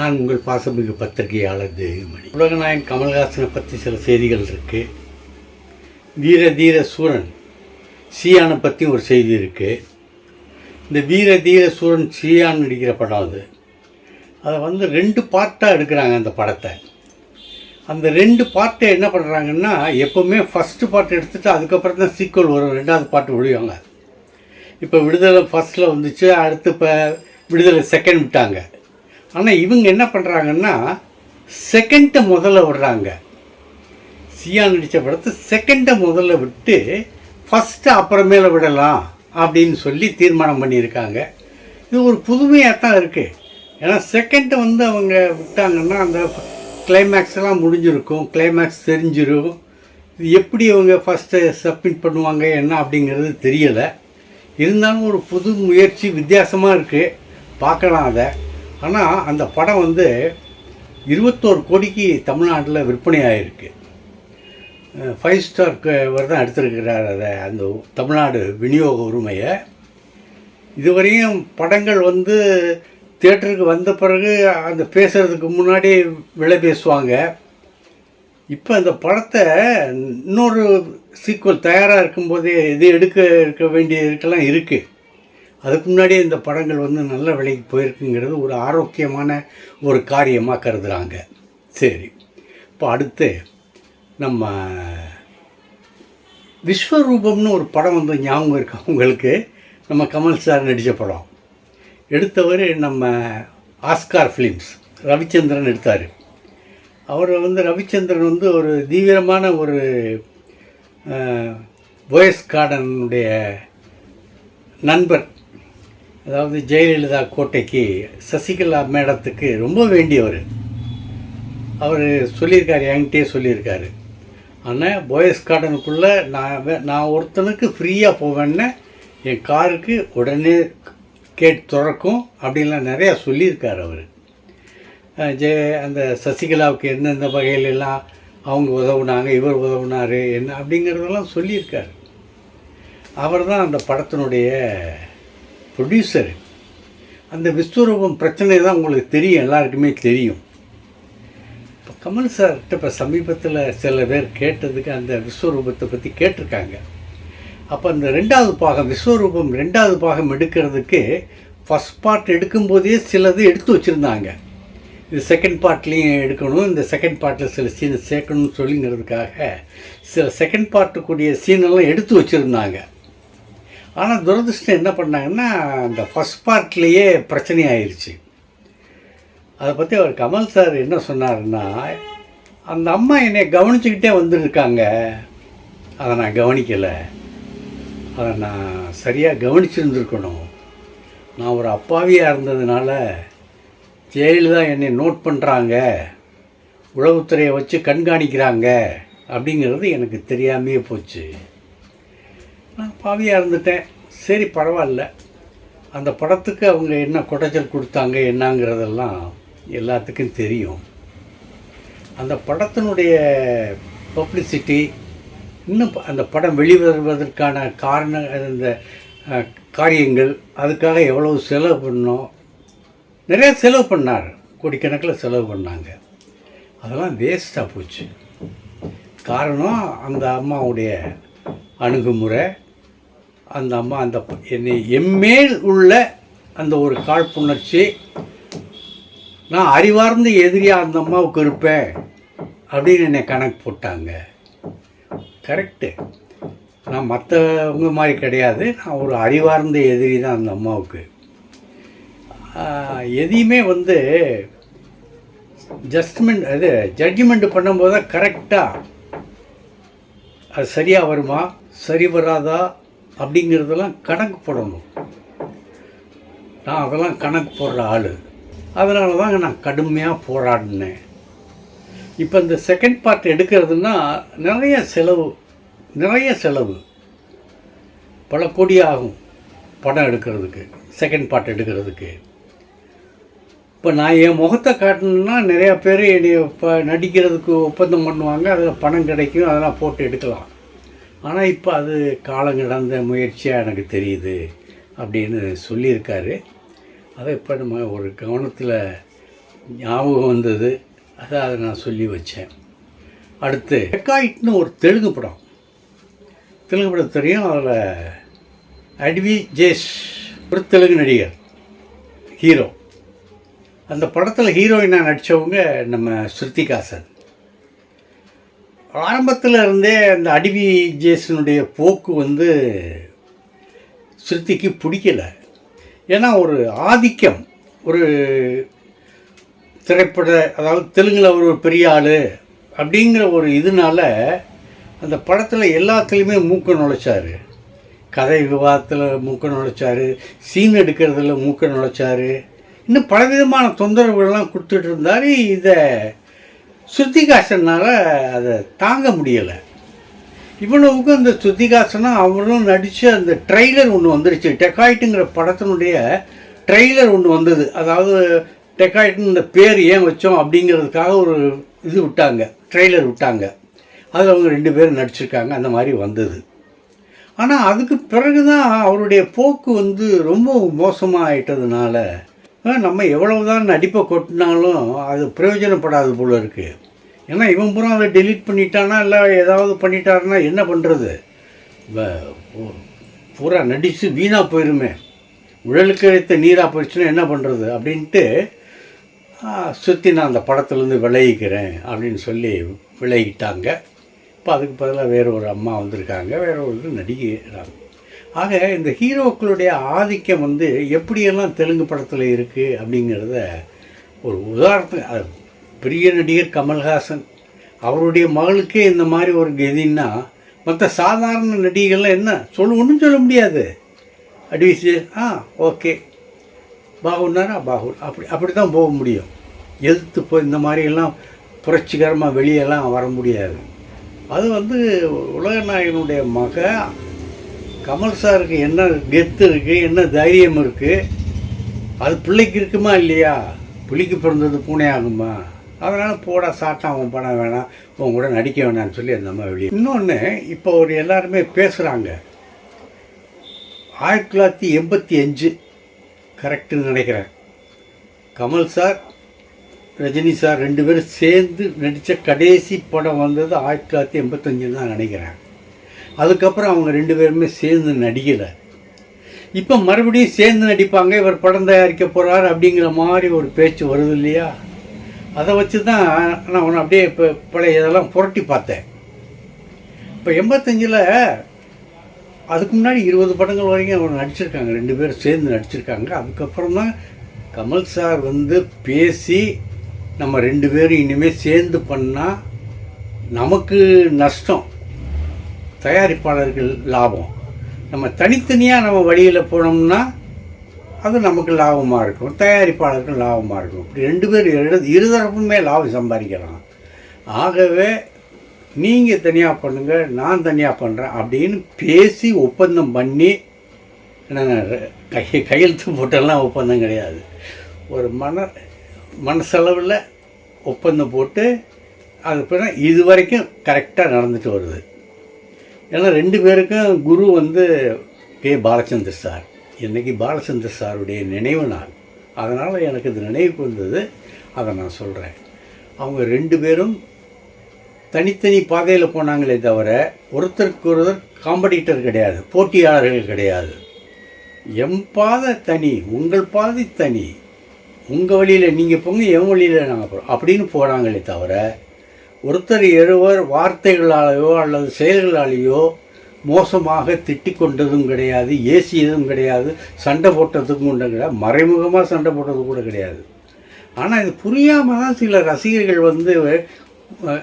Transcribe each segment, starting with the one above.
நான் உங்கள் பாசமிகு பத்திரிகையாளர் தேவிமணி உலகநாயகன் கமல்ஹாசனை பற்றி சில செய்திகள் இருக்குது வீர தீர சூரன் சியானை பற்றி ஒரு செய்தி இருக்குது இந்த வீர தீர சூரன் சியான் நடிக்கிற படம் அது. அதை வந்து ரெண்டு பார்ட்டாக எடுக்கிறாங்க அந்த படத்தை. அந்த ரெண்டு பார்ட்டை என்ன பண்ணுறாங்கன்னா எப்போவுமே ஃபஸ்ட்டு பார்ட் எடுத்துகிட்டு அதுக்கப்புறம் தான் சீக்குவல் வரும். ரெண்டாவது பார்ட் விழுவாங்க இப்போ விடுதலை ஃபஸ்ட்டில் வந்துச்சு அடுத்து இப்போ விடுதலை செகண்ட் விட்டாங்க. ஆனால் இவங்க என்ன பண்ணுறாங்கன்னா செகண்டை முதல்ல விடுறாங்க. சியா நடித்த படத்தை செகண்டை முதல்ல விட்டு ஃபஸ்ட்டு அப்புறமேல விடலாம் அப்படின்னு சொல்லி தீர்மானம் பண்ணியிருக்காங்க. இது ஒரு புதுமையாக தான் இருக்குது ஏன்னா செகண்டை வந்து அவங்க விட்டாங்கன்னா அந்த கிளைமேக்ஸ் எல்லாம் முடிஞ்சிருக்கும். கிளைமேக்ஸ் தெரிஞ்சிடும் இது எப்படி அவங்க ஃபஸ்ட்டு சப்மிட் பண்ணுவாங்க என்ன அப்படிங்கிறது தெரியலை. இருந்தாலும் ஒரு புது முயற்சி வித்தியாசமாக இருக்குது பார்க்கலாம் அதை. ஆனால் அந்த படம் வந்து இருபத்தோரு கோடிக்கு தமிழ்நாட்டில் விற்பனை ஆகிருக்கு ஃபைவ் ஸ்டார்க்கு இவர் தான் எடுத்திருக்கிறார் அதை அந்த தமிழ்நாடு விநியோக உரிமையை. இதுவரையும் படங்கள் வந்து தேட்டருக்கு வந்த பிறகு அந்த பேசுகிறதுக்கு முன்னாடி விலை பேசுவாங்க. இப்போ அந்த படத்தை இன்னொரு சீக்குவல் தயாராக இருக்கும்போதே இது எடுக்க இருக்க வேண்டிய இருக்கலாம் இருக்குது அதுக்கு முன்னாடியே இந்த படங்கள் வந்து நல்ல விலைக்கு போயிருக்குங்கிறது ஒரு ஆரோக்கியமான ஒரு காரியமாக கருதுகிறாங்க சரி. இப்போ அடுத்து நம்ம விஸ்வரூபம்னு ஒரு படம் வந்து ஞாபகம் இருக்கா உங்களுக்கு? நம்ம கமல் சார் நடித்த படம். எடுத்தவர் நம்ம ஆஸ்கார் ஃபிலிம்ஸ் ரவிச்சந்திரன் எடுத்தார். அவர் வந்து ரவிச்சந்திரன் வந்து ஒரு தீவிரமான ஒரு போயஸ் கார்டனுடைய நண்பர். அதாவது ஜெயலலிதா கோட்டைக்கு சசிகலா மேடத்துக்கு ரொம்ப வேண்டியவர். அவர் சொல்லியிருக்காரு என்கிட்டயே சொல்லியிருக்காரு. ஆனால் போயஸ் கார்டனுக்குள்ளே நான் வே- நான் ஒருத்தனுக்கு ஃப்ரீயாக போவேன்னு என் காருக்கு உடனே கேட் திறக்கும் அப்படின்லாம் நிறையா சொல்லியிருக்காரு அவர். ஜெய அந்த சசிகலாவுக்கு எந்தெந்த வகையிலெல்லாம் அவங்க உதவுனாங்க இவர் உதவுனார் என்ன அப்படிங்கிறதெல்லாம் சொல்லியிருக்காரு. அவர் தான் அந்த படத்தினுடைய ப்ரொடியூசர் அந்த விஸ்வரூபம் பிரச்சனை தான் உங்களுக்கு தெரியும் எல்லாருக்குமே தெரியும். இப்போ கமல் சார்கிட்ட இப்போ சமீபத்தில் சில பேர் கேட்டதுக்கு அந்த விஸ்வரூபத்தை பற்றி கேட்டிருக்காங்க. அப்போ அந்த ரெண்டாவது பாகம் விஸ்வரூபம் ரெண்டாவது பாகம் எடுக்கிறதுக்கு ஃபஸ்ட் பார்ட் எடுக்கும்போதே சிலது எடுத்து வச்சுருந்தாங்க. இது செகண்ட் பார்ட்லேயும் எடுக்கணும் இந்த செகண்ட் பார்ட்டில் சில சீனை சேர்க்கணும்னு சொல்லிங்கிறதுக்காக சில செகண்ட் பார்ட்டுக்குரிய சீனெல்லாம் எடுத்து வச்சுருந்தாங்க. ஆனால் துரதிருஷ்டம் என்ன பண்ணாங்கன்னா அந்த ஃபஸ்ட் பார்ட்லேயே பிரச்சனை ஆயிடுச்சு அதை பற்றி அவர் கமல் சார் என்ன சொன்னாருன்னா அந்த அம்மா என்னை கவனிச்சுக்கிட்டே வந்துருக்காங்க. அதை நான் கவனிக்கலை. அதை நான் சரியாக கவனிச்சிருந்துருக்கணும். நான் ஒரு அப்பாவியாக இருந்ததுனால ஜெயலலிதா என்னை நோட் பண்ணுறாங்க உளவுத்துறையை வச்சு கண்காணிக்கிறாங்க. அப்படிங்கிறது எனக்கு தெரியாமையே போச்சு. நான் பாவியாக இருந்துட்டேன். சரி பரவாயில்ல. அந்த படத்துக்கு அவங்க என்ன குடைச்சல் கொடுத்தாங்க என்னங்கிறதெல்லாம் எல்லாத்துக்கும் தெரியும். அந்த படத்தினுடைய பப்ளிசிட்டி இன்னும் ப- அந்த படம் வெளிவருவதற்கான காரண இந்த காரியங்கள் அதுக்காக எவ்வளவு செலவு பண்ணோம். நிறைய செலவு பண்ணார். கோடிக்கணக்கில் செலவு பண்ணாங்க. அதெல்லாம் வேஸ்ட்டாக போச்சு. காரணம் அந்த அம்மாவுடைய அணுகுமுறை. அந்த அம்மா அந்த என்னை எம்மேல் உள்ள அந்த ஒரு காழ்ப்புணர்ச்சி நான் அறிவார்ந்த எதிரியாக அந்த அம்மாவுக்கு இருப்பேன் அப்படின்னு என்னை கணக்கு போட்டாங்க. கரெக்டு நான் மற்றவங்க மாதிரி கிடையாது. நான் ஒரு அறிவார்ந்த எதிரி தான் அந்த அம்மாவுக்கு. எதையுமே வந்து ஜஸ்ட்மெண்ட் அது ஜட்ஜ்மெண்ட் பண்ணும்போது தான் கரெக்டாக அது சரியாக வருமா? சரி வராதா? அப்படிங்கிறதெல்லாம் கணக்கு போடணும். நான் அதெல்லாம் கணக்கு போடுற ஆள். அதனால தாங்க நான் கடுமையாக போராடினேன். இப்போ இந்த செகண்ட் பார்ட் எடுக்கிறதுனா நிறைய செலவு நிறைய செலவு. பல கோடி ஆகும் படம் எடுக்கிறதுக்கு செகண்ட் பார்ட் எடுக்கிறதுக்கு. இப்போ நான் என் முகத்தை காட்டணுன்னா நிறையா பேர் என்னை இப்போ நடிக்கிறதுக்கு ஒப்பந்தம் பண்ணுவாங்க. அதில் பணம் கிடைக்கும் அதெல்லாம் போட்டு எடுக்கலாம். ஆனால் இப்போ அது காலம் கடந்த முயற்சியாக எனக்கு தெரியுது அப்படின்னு சொல்லியிருக்காரு. அதை இப்போ நம்ம ஒரு கவனத்தில் ஞாபகம் வந்தது. அதை அதை நான் சொல்லி வச்சேன். அடுத்து டெக்காயிட்னு ஒரு தெலுங்கு படம். தெலுங்கு படம் தெரியும். அதில் அட்வி ஜேஷ் ஒரு தெலுங்கு நடிகர் ஹீரோ அந்த படத்தில் ஹீரோயினாக நடித்தவங்க நம்ம ஸ்ருத்திகாசன் ஆரம்பத்தில் இருந்தே அந்த அடிவி ஜேசனுடைய போக்கு வந்து ஸ்ருதிக்கு பிடிக்கல. ஏன்னா ஒரு ஆதிக்கம் ஒரு திரைப்பட அதாவது தெலுங்கில் ஒரு பெரிய ஆள் அப்படிங்கிற ஒரு இதனால அந்த படத்தில் எல்லாத்துலேயுமே மூக்க நுழைச்சார். கதை விவாதத்தில் மூக்க நுழைச்சார் சீன் எடுக்கிறதுல மூக்க நுழைச்சார். இன்னும் பலவிதமான தொந்தரவுகள்லாம் கொடுத்துட்டு இருந்தார் இதை ஸ்ருதிகாசனால் அதை தாங்க முடியலை. இவ்வளவுக்கும் அந்த ஸ்ருதிகாசனும் அவரும் நடித்த அந்த ட்ரெய்லர் ஒன்று வந்துருச்சு. டெக்காய்ட்டுங்கிற படத்தினுடைய ட்ரெய்லர் ஒன்று வந்தது. அதாவது டெக்காய்ட்டுன்னு இந்த பேர் ஏன் வச்சோம் அப்படிங்கிறதுக்காக ஒரு இது விட்டாங்க ட்ரெய்லர் விட்டாங்க. அதில் அவங்க ரெண்டு பேரும் நடிச்சிருக்காங்க அந்த மாதிரி வந்தது. ஆனால் அதுக்கு பிறகு தான் அவருடைய போக்கு வந்து ரொம்ப மோசமாக ஆயிட்டதுனால நம்ம எவ்வளவு தான் நடிப்பை கொட்டினாலும் அது பிரயோஜனப்படாது போல் இருக்குது ஏன்னா இவன் பூரா அதை டெலீட் பண்ணிட்டானா இல்லை ஏதாவது பண்ணிட்டாருன்னா என்ன பண்ணுறது பூரா நடித்து வீணாக போயிருமே. உழலுக்கு அழைத்த நீராக போயிடுச்சுன்னா என்ன பண்ணுறது அப்படின்ட்டு சுற்றி நான் அந்த படத்துலேருந்து விளையிக்கிறேன் அப்படின்னு சொல்லி விளையிட்டாங்க இப்போ அதுக்கு பதிலாக வேறு ஒரு அம்மா வந்திருக்காங்க. வேறு ஒரு நடிகை ஆக இந்த ஹீரோக்களுடைய ஆதிக்கம் வந்து எப்படியெல்லாம் தெலுங்கு படத்தில் இருக்குது அப்படிங்கிறத ஒரு உதாரணத்துக்கு அது பெரிய நடிகர் கமல்ஹாசன் அவருடைய மகளுக்கே இந்த மாதிரி ஒரு கதின்னா மற்ற சாதாரண நடிகைகள்லாம் என்ன சொல்ல ஒன்றும் சொல்ல முடியாது. அட்வைஸு ஆ ஓகே. பாகுனாரா பாகு அப்படி அப்படி தான் போக முடியும். எழுத்து போய் இந்த மாதிரியெல்லாம் புரட்சிகரமாக வெளியெல்லாம் வர முடியாது. அது வந்து உலகநாயகனுடைய மக கமல் சாருக்கு என்ன கெத்து இருக்குது என்ன தைரியம் இருக்குது அது பிள்ளைக்கு இருக்குமா இல்லையா? புலிக்கு பிறந்தது பூனை ஆகுமா? அதனால் போடா சாட்டான் அவன் படம் வேணாம் உன் கூட நடிக்க வேணாம்னு சொல்லி அந்த அம்மா வெளியே. இன்னொன்று இப்போ ஒரு எல்லாருமே பேசுகிறாங்க ஆயிரத்தி தொள்ளாயிரத்தி எண்பத்தி அஞ்சு கரெக்டுன்னு நினைக்கிறேன். கமல் சார் ரஜினி சார் ரெண்டு பேரும் சேர்ந்து நடித்த கடைசி படம் வந்தது ஆயிரத்தி தொள்ளாயிரத்தி எண்பத்தஞ்சுன்னு தான் நினைக்கிறேன். அதுக்கப்புறம் அவங்க ரெண்டு பேருமே சேர்ந்து நடிக்கலை. இப்போ மறுபடியும் சேர்ந்து நடிப்பாங்க இவர் படம் தயாரிக்க போகிறார் அப்படிங்கிற மாதிரி ஒரு பேச்சு வருது இல்லையா? அதை வச்சு தான் நான் உன்னை அப்படியே இப்போ பழைய இதெல்லாம் புரட்டி பார்த்தேன். இப்போ எண்பத்தஞ்சில் அதுக்கு முன்னாடி இருபது படங்கள் வரைக்கும் அவங்க நடிச்சிருக்காங்க ரெண்டு பேரும் சேர்ந்து நடிச்சிருக்காங்க. அதுக்கப்புறம் தான் கமல் சார் வந்து பேசி நம்ம ரெண்டு பேரும் இனிமேல் சேர்ந்து பண்ணால் நமக்கு நஷ்டம். தயாரிப்பாளர்கள் லாபம். நம்ம தனித்தனியாக நம்ம வழியில் போனோம்னா அது நமக்கு லாபமாக இருக்கும். தயாரிப்பாளர்கள் லாபமாக இருக்கும். இப்படி ரெண்டு பேர் இரு இருதரப்புமே லாபம் சம்பாதிக்கலாம். ஆகவே நீங்கள் தனியாக பண்ணுங்கள் நான் தனியாக பண்ணுறேன் அப்படின்னு பேசி ஒப்பந்தம் பண்ணி நாங்கள் கை கையெழுத்து போட்டெல்லாம் ஒப்பந்தம் கிடையாது. ஒரு மன மனசளவில் ஒப்பந்தம் போட்டு அது பிறகு இது வரைக்கும் கரெக்டாக நடந்துட்டு வருது. ஏன்னா ரெண்டு பேருக்கும் குரு வந்து கே பாலச்சந்தர் சார். இன்றைக்கி பாலச்சந்தர் சாருடைய நினைவு நாள். அதனால் எனக்கு இது நினைவுக்கு வந்தது. அதை நான் சொல்கிறேன் அவங்க ரெண்டு பேரும் தனித்தனி பாதையில் போனாங்களே தவிர ஒருத்தருக்கு ஒருத்தர் காம்படிட்டர் கிடையாது போட்டியாளர்கள் கிடையாது. எம் பாதை தனி உங்கள் பாதை தனி. உங்கள் வழியில் நீங்கள் போங்க என் வழியில் நாங்கள் போகிறோம் அப்படின்னு போனாங்களே தவிர ஒருத்தர் எழுவர் வார்த்தைகளாலேயோ அல்லது செயல்களாலேயோ மோசமாக திட்டிக் கொண்டதும் கிடையாது ஏசியதும் கிடையாது சண்டை போட்டதுக்கும் கூட கிடையாது மறைமுகமாக சண்டை போட்டது கூட கிடையாது. ஆனால் இது புரியாமல் தான் சில ரசிகர்கள் வந்து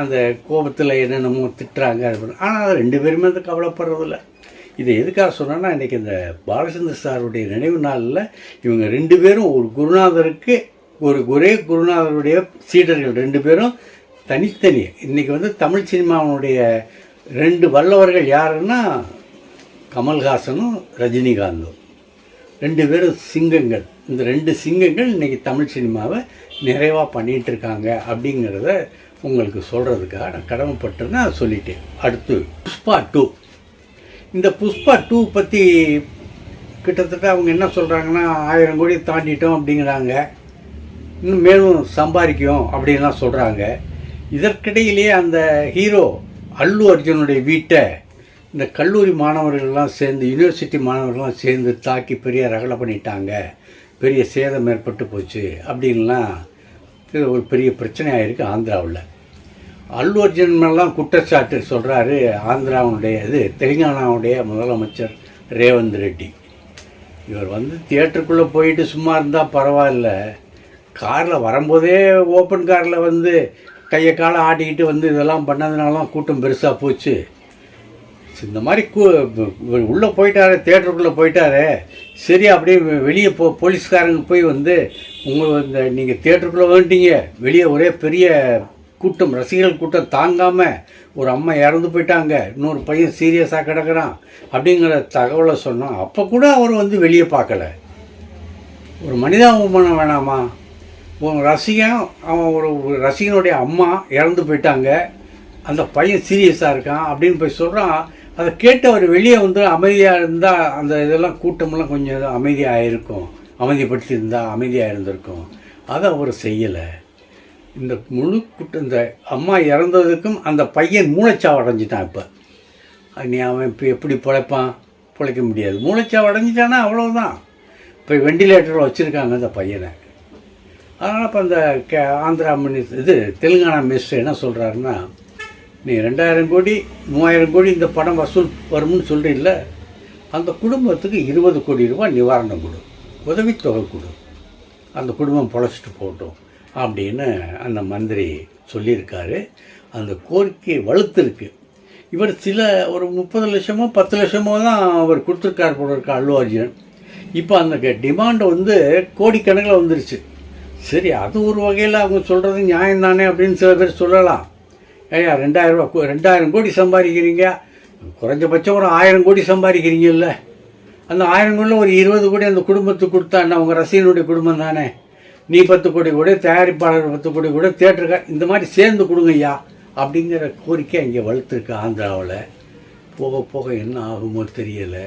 அந்த கோபத்தில் என்னென்னமோ திட்டுறாங்க ஆனால் அது ரெண்டு பேருமே அது கவலைப்படுறதில்ல. இதை எதுக்காக சொன்னேன்னா இன்றைக்கி இந்த பாலச்சந்திர சாருடைய நினைவு நாளில் இவங்க ரெண்டு பேரும் ஒரு குருநாதருக்கு ஒரு ஒரே குருநாதருடைய சீடர்கள் ரெண்டு பேரும் தனித்தனி இன்றைக்கி வந்து தமிழ் சினிமாவினுடைய ரெண்டு வல்லவர்கள் யாருன்னா கமல்ஹாசனும் ரஜினிகாந்தும். ரெண்டு பேரும் சிங்கங்கள். இந்த ரெண்டு சிங்கங்கள் இன்றைக்கி தமிழ் சினிமாவை நிறைவாக பண்ணிகிட்ருக்காங்க அப்படிங்கிறத உங்களுக்கு சொல்கிறதுக்காக நான் கடமைப்பட்டிருந்தேன் சொல்லிட்டேன். அடுத்து புஷ்பா டூ. இந்த புஷ்பா டூ பற்றி கிட்டத்தட்ட அவங்க என்ன சொல்கிறாங்கன்னா ஆயிரம் கோடி தாண்டிட்டோம் அப்படிங்கிறாங்க. இன்னும் மேலும் சம்பாதிக்கும் அப்படின்லாம் சொல்கிறாங்க இதற்கிடையிலேயே அந்த ஹீரோ அல்லு அர்ஜுனுடைய வீட்டை இந்த கல்லூரி மாணவர்கள்லாம் சேர்ந்து யூனிவர்சிட்டி மாணவர்கள்லாம் சேர்ந்து தாக்கி பெரிய ரகலை பண்ணிட்டாங்க. பெரிய சேதம் ஏற்பட்டு போச்சு அப்படின்லாம் இது ஒரு பெரிய பிரச்சனையாக இருக்குது ஆந்திராவில். அல்லு அர்ஜுன் மேலாம் குற்றச்சாட்டு சொல்கிறாரு ஆந்திராவுடைய இது தெலுங்கானாவுடைய முதலமைச்சர் ரேவந்த் ரெட்டி. இவர் வந்து தியேட்டருக்குள்ளே போயிட்டு சும்மா இருந்தால் பரவாயில்ல. காரில் வரும்போதே ஓப்பன் காரில் வந்து கையை காலை ஆட்டிக்கிட்டு வந்து இதெல்லாம் பண்ணதுனாலாம் கூட்டம் பெருசாக போச்சு. இந்த மாதிரி கூ உள்ளே போயிட்டாரு தேட்டருக்குள்ளே போயிட்டாரு. சரி அப்படியே வெ- வெளியே போ போலீஸ்காரங்க போய் வந்து உங்கள் இந்த நீங்கள் தேட்டருக்குள்ளே வந்துட்டீங்க. வெளியே ஒரே பெரிய கூட்டம் ரசிகர்கள் கூட்டம் தாங்காமல் ஒரு அம்மா இறந்து போயிட்டாங்க. இன்னொரு பையன் சீரியஸாக கிடக்கிறான் அப்படிங்கிற தகவலை சொன்னோம் அப்போ கூட அவர் வந்து வெளியே பார்க்கல. ஒரு மனிதாபிமானம் வேணாமா? ரசிகன் அவன் ஒரு ரசிகனுடைய அம்மா இறந்து போயிட்டாங்க. அந்த பையன் சீரியஸாக இருக்கான் அப்படின்னு போய் சொல்கிறான் அதை கேட்டு அவர் வெளியே வந்து அமைதியாக இருந்தால் அந்த இதெல்லாம் கூட்டமெல்லாம் கொஞ்சம் அமைதியாக இருக்கும் அமைதிப்படுத்தி இருந்தால் அமைதியாக இருந்திருக்கும். அதை அவர் செய்யலை. இந்த முழு கூட்டம் இந்த அம்மா இறந்ததுக்கும் அந்த பையன் மூளைச்சாவு அடைஞ்சிட்டான் இப்போ. நீ அவன் இப்போ எப்படி பிழைப்பான்? பிழைக்க முடியாது. மூளைச்சாவு அடைஞ்சிட்டானா? அவ்வளோதான் இப்போ வெண்டிலேட்டரில் வச்சுருக்காங்க அந்த பையனை. அதனால் இப்போ அந்த கே ஆந்திரா மினி இது தெலுங்கானா மினிஸ்டர் என்ன சொல்கிறாருன்னா நீ ரெண்டாயிரம் கோடி மூவாயிரம் கோடி இந்த படம் வசூல் வரும்னு சொல்கிறீல்ல அந்த குடும்பத்துக்கு இருபது கோடி ரூபாய் நிவாரணம் கொடு உதவித்தொகை கொடு. அந்த குடும்பம் பொழைச்சிட்டு போகட்டும் அப்படின்னு அந்த மந்திரி சொல்லியிருக்காரு. அந்த கோரிக்கை வலுத்திருக்கு. இவர் சில ஒரு முப்பது லட்சமோ பத்து லட்சமோ தான் அவர் கொடுத்துருக்கார் போல இருக்க அல்லு அர்ஜுன். இப்போ அந்த டிமாண்டு வந்து கோடிக்கணக்கில் வந்துருச்சு. சரி அது ஒரு வகையில் அவங்க சொல்கிறது நியாயம் தானே அப்படின்னு சில பேர் சொல்லலாம். ஐயா ரெண்டாயிரம் ரூபா ரெண்டாயிரம் கோடி சம்பாதிக்கிறீங்க. குறைஞ்சபட்சம் ஒரு ஆயிரம் கோடி சம்பாதிக்கிறீங்கல்ல. அந்த ஆயிரம் கோடியில் ஒரு இருபது கோடி அந்த குடும்பத்துக்கு கொடுத்தான்னா உங்கள் ரசிகனுடைய குடும்பம் தானே? நீ பத்து கோடி கூட தயாரிப்பாளர் பத்து கோடி கூட தேட்டருக்கு இந்த மாதிரி சேர்ந்து கொடுங்க ஐயா அப்படிங்கிற கோரிக்கை இங்கே வளர்த்துருக்கு ஆந்திராவில். போக போக என்ன ஆகுமோ தெரியலை.